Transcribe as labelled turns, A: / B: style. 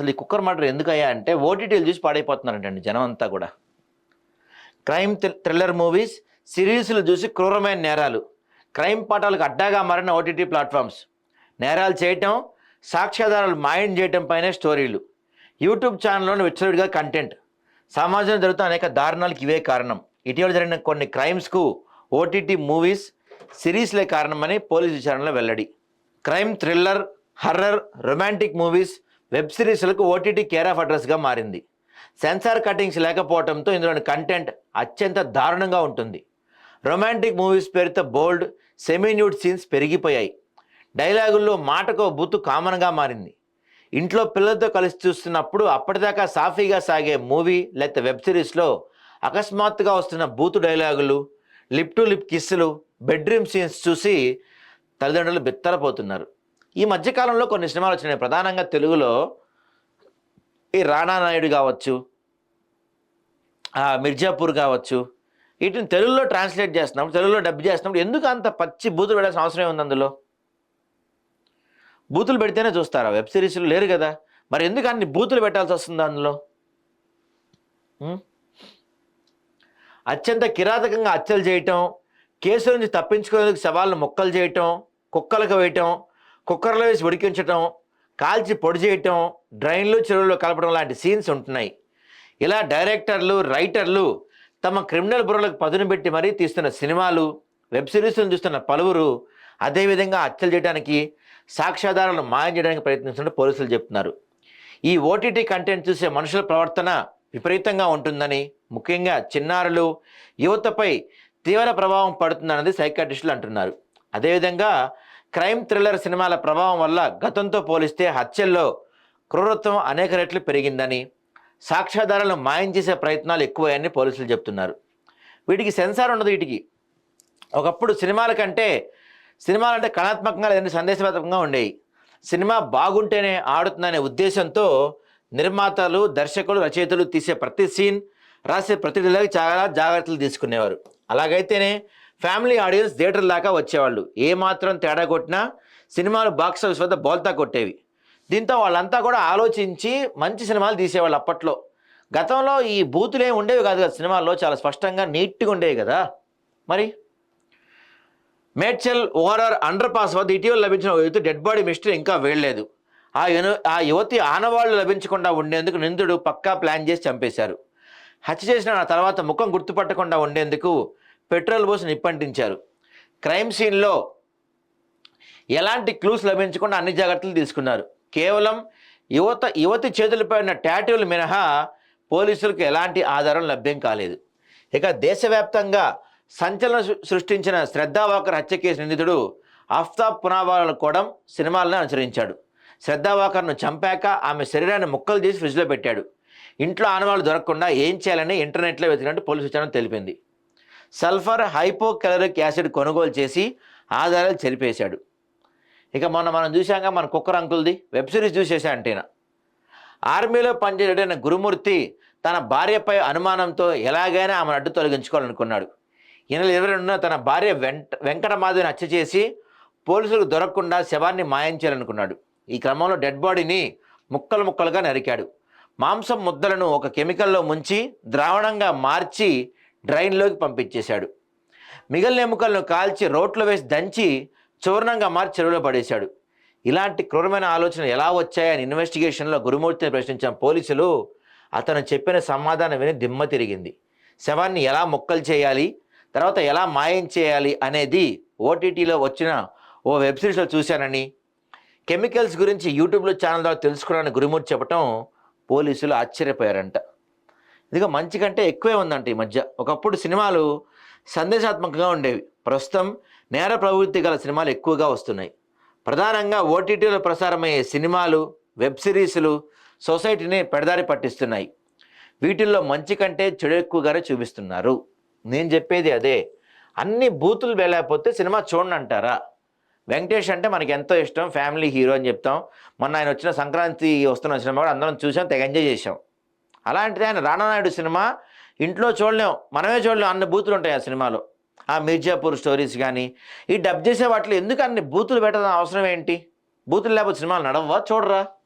A: అసలు ఈ cooker murder ఎందుకయ్యా అంటే ఓటీటీలు చూసి పాడైపోతున్నారంటండి జనం అంతా కూడా. క్రైమ్ థ్రిల్లర్ మూవీస్ సిరీస్లు చూసి క్రూరమైన నేరాలు. క్రైమ్ పాఠాలకు అడ్డాగా మారిన ఓటీటీ ప్లాట్ఫామ్స్. నేరాలు చేయటం సాక్ష్యాధారాలు మాయం చేయటం పైనే స్టోరీలు. యూట్యూబ్ ఛానల్లోని విచ్చలుడిగా కంటెంట్. సమాజంలో జరుగుతున్న అనేక దారుణాలకు ఇవే కారణం. ఇటీవల జరిగిన కొన్ని క్రైమ్స్కు ఓటీటీ మూవీస్ సిరీస్లే కారణమని పోలీస్ విచారణలో వెల్లడి. Crime thriller horror romantic movies web సిరీస్లకు OTT care of అడ్రస్గా మారింది. సెన్సార్ కటింగ్స్ లేకపోవడంతో ఇందులోని కంటెంట్ అత్యంత దారుణంగా ఉంటుంది. రొమాంటిక్ మూవీస్ పేరుతో బోల్డ్ సెమీ న్యూడ్ సీన్స్ పెరిగిపోయాయి. డైలాగుల్లో మాటకో బుత్తు కామన్గా మారింది. ఇంట్లో పిల్లలతో కలిసి చూస్తున్నప్పుడు అప్పటిదాకా సాఫీగా సాగే మూవీ లేకపోతే వెబ్ సిరీస్లో అకస్మాత్తుగా వస్తున్న బూతు డైలాగులు లిప్ టు లిప్ కిస్సులు బెడ్రూమ్ సీన్స్ చూసి తల్లిదండ్రులు బిత్తరపోతున్నారు. ఈ మధ్యకాలంలో కొన్ని సినిమాలు వచ్చినాయి. ప్రధానంగా తెలుగులో ఈ రాణా నాయుడు కావచ్చు మిర్జాపూర్ కావచ్చు వీటిని తెలుగులో ట్రాన్స్లేట్ చేస్తున్నాం తెలుగులో డబ్ చేస్తున్నప్పుడు ఎందుకు అంత పచ్చి బూతులు పెట్టాల్సిన అవసరం ఉంది అందులో? బూతులు పెడితేనే చూస్తారా. వెబ్ సిరీస్లు లేరు కదా. మరి ఎందుకు అన్ని బూతులు పెట్టాల్సి వస్తుంది అందులో? అత్యంత కిరాతకంగా హత్యలు చేయటం కేసు నుంచి తప్పించుకునేందుకు సవాళ్ళను మొక్కలు చేయటం కుక్కలకు వేయటం కుక్కర్లో వేసి ఉడికించటం కాల్చి పొడి చేయటం డ్రైన్లు చెరువుల్లో కలపడం లాంటి సీన్స్ ఉంటున్నాయి. ఇలా డైరెక్టర్లు రైటర్లు తమ క్రిమినల్ బుర్రలకు పదును పెట్టి మరీ తీస్తున్న సినిమాలు వెబ్ సిరీస్లను చూస్తున్న పలువురు అదేవిధంగా హత్యలు చేయడానికి సాక్ష్యాధారాలను మాయం చేయడానికి ప్రయత్నిస్తున్నట్టు పోలీసులు చెప్తున్నారు. ఈ ఓటీటీ కంటెంట్ చూసే మనుషుల ప్రవర్తన విపరీతంగా ఉంటుందని ముఖ్యంగా చిన్నారులు యువతపై తీవ్ర ప్రభావం పడుతుందన్నది సైకాటిస్టులు అంటున్నారు. అదేవిధంగా క్రైమ్ థ్రిల్లర్ సినిమాల ప్రభావం వల్ల గతంతో పోలిస్తే హత్యల్లో క్రూరత్వం అనేక రెట్లు పెరిగిందని సాక్ష్యాధారాలను మాయం చేసే ప్రయత్నాలు ఎక్కువయ్యాయని పోలీసులు చెప్తున్నారు. వీటికి సెన్సార్ ఉండదు వీటికి ఒకప్పుడు సినిమాల కంటే సినిమాలు అంటే కళాత్మకంగా లేదంటే సందేశవాతకంగా ఉండేవి. సినిమా బాగుంటేనే ఆడుతుందనే ఉద్దేశంతో నిర్మాతలు దర్శకులు రచయితలు తీసే ప్రతి సీన్ రాసే ప్రతి చాలా జాగ్రత్తలు తీసుకునేవారు. అలాగైతేనే ఫ్యామిలీ ఆడియన్స్ థియేటర్ దాకా వచ్చేవాళ్ళు. ఏ మాత్రం తేడా కొట్టినా సినిమాలు బాక్స్ ఆఫీస్ వద్ద బోల్తా కొట్టేవి. దీంతో వాళ్ళంతా కూడా ఆలోచించి మంచి సినిమాలు తీసేవాళ్ళు అప్పట్లో. గతంలో ఈ బూతులు ఏమి ఉండేవి కాదు కదా సినిమాల్లో చాలా స్పష్టంగా నీట్గా ఉండేవి కదా. మరి? మేడ్చల్ ఓఆర్ఆర్ అండర్ పాస్ వద్ద ఇటీవల లభించిన యువతి డెడ్ బాడీ మిస్టరీ ఇంకా వేయలేదు ఆ యున ఆ యువతి ఆనవాళ్ళు లభించకుండా ఉండేందుకు నిందుడు పక్కా ప్లాన్ చేసి చంపేశారు. హత్య చేసిన తర్వాత ముఖం గుర్తుపట్టకుండా ఉండేందుకు పెట్రోల్ పోసి నిప్పంటించారు. క్రైమ్ సీన్లో ఎలాంటి క్లూస్ లభించకుండా అన్ని జాగ్రత్తలు తీసుకున్నారు. కేవలం యువత యువతి చేతులపై ఉన్న ట్యాటూలు మినహా పోలీసులకు ఎలాంటి ఆధారం లభ్యం కాలేదు. ఇక దేశవ్యాప్తంగా సంచలనం సృష్టించిన శ్రద్ధావాకర్ హత్య కేసు నిందితుడు ఆఫ్తాబ్ పునావాలను కూడా సినిమాలను అనుసరించాడు. శ్రద్ధావాకర్ను చంపాక ఆమె శరీరాన్ని ముక్కలు తీసి ఫ్రిడ్జ్లో పెట్టాడు. ఇంట్లో ఆనవాళ్ళు దొరకకుండా ఏం చేయాలని ఇంటర్నెట్లో వెతికినట్టు పోలీసు విచారణ తెలిపింది. సల్ఫర్ హైపోకెలరిక్ యాసిడ్ కొనుగోలు చేసి ఆధారాలు చెరిపేశాడు. ఇక మొన్న మనం చూశాక మన కుక్కర్ అంకుల్ది వెబ్ సిరీస్ చూసేసా అంటేనా? ఆర్మీలో పనిచేయడైన గురుమూర్తి తన భార్యపై అనుమానంతో ఎలాగైనా ఆమెను అడ్డు తొలగించుకోవాలనుకున్నాడు. ఈ నెల ఇరవై రెండున తన భార్య వెంట వెంకటమాధవిని హత్య చేసి పోలీసులకు దొరకకుండా శవాన్ని మాయం చేయాలనుకున్నాడు. ఈ క్రమంలో డెడ్ బాడీని ముక్కలు ముక్కలుగా నరికాడు. మాంసం ముద్దలను ఒక కెమికల్లో ముంచి ద్రావణంగా మార్చి డ్రైన్లోకి పంపించేశాడు. మిగిలిన ఎముకలను కాల్చి రోట్లో వేసి దంచి చూర్ణంగా మార్చి చెరువులో పడేశాడు. ఇలాంటి క్రూరమైన ఆలోచనలు ఎలా వచ్చాయని ఇన్వెస్టిగేషన్లో గురుమూర్తిని ప్రశ్నించిన పోలీసులు అతను చెప్పిన సమాధానం విని దిమ్మ తిరిగింది. శవాన్ని ఎలా మొక్కలు చేయాలి? తర్వాత ఎలా మాయం చేయాలి? అనేది ఓటీటీలో వచ్చిన ఓ వెబ్ సిరీస్లో చూశానని కెమికల్స్ గురించి యూట్యూబ్లో ఛానల్ ద్వారా తెలుసుకున్నానని గురుమూర్తి చెప్పటం పోలీసులు ఆశ్చర్యపోయారంట. ఇదిగో మంచి కంటే ఎక్కువే ఉందంట ఈ మధ్య. ఒకప్పుడు సినిమాలు సందేశాత్మకంగా ఉండేవి. ప్రస్తుతం నేర ప్రవృత్తి గల సినిమాలు ఎక్కువగా వస్తున్నాయి. ప్రధానంగా ఓటీటీలో ప్రసారమయ్యే సినిమాలు వెబ్ సిరీస్లు సొసైటీని పెడదారి పట్టిస్తున్నాయి. వీటిల్లో మంచి కంటే చెడు ఎక్కువగానే చూపిస్తున్నారు. నేను చెప్పేది అదే. అన్ని బూతులు వెళ్ళకపోతే సినిమా చూడండి అంటారా వెంకటేష్ అంటే మనకి ఎంతో ఇష్టం. ఫ్యామిలీ హీరో అని చెప్తాం. మొన్న ఆయన వచ్చిన సంక్రాంతి వస్తున్న సినిమా కూడా అందరం చూసాం తెగ ఎంజాయ్ చేసాం అలాంటిది ఆయన రాణానాయుడు సినిమా. ఇంట్లో చూడలేం మనమే చూడలేం అన్ని బూతులు ఉంటాయి ఆ సినిమాలో. ఆ మిర్జాపూర్ స్టోరీస్ కానీ ఈ డబ్ చేసే వాటిలో ఎందుకు అన్ని బూతులు పెట్టడం అవసరం ఏంటి? బూతులు లేకపోతే సినిమాలు నడవవా? చూడరా.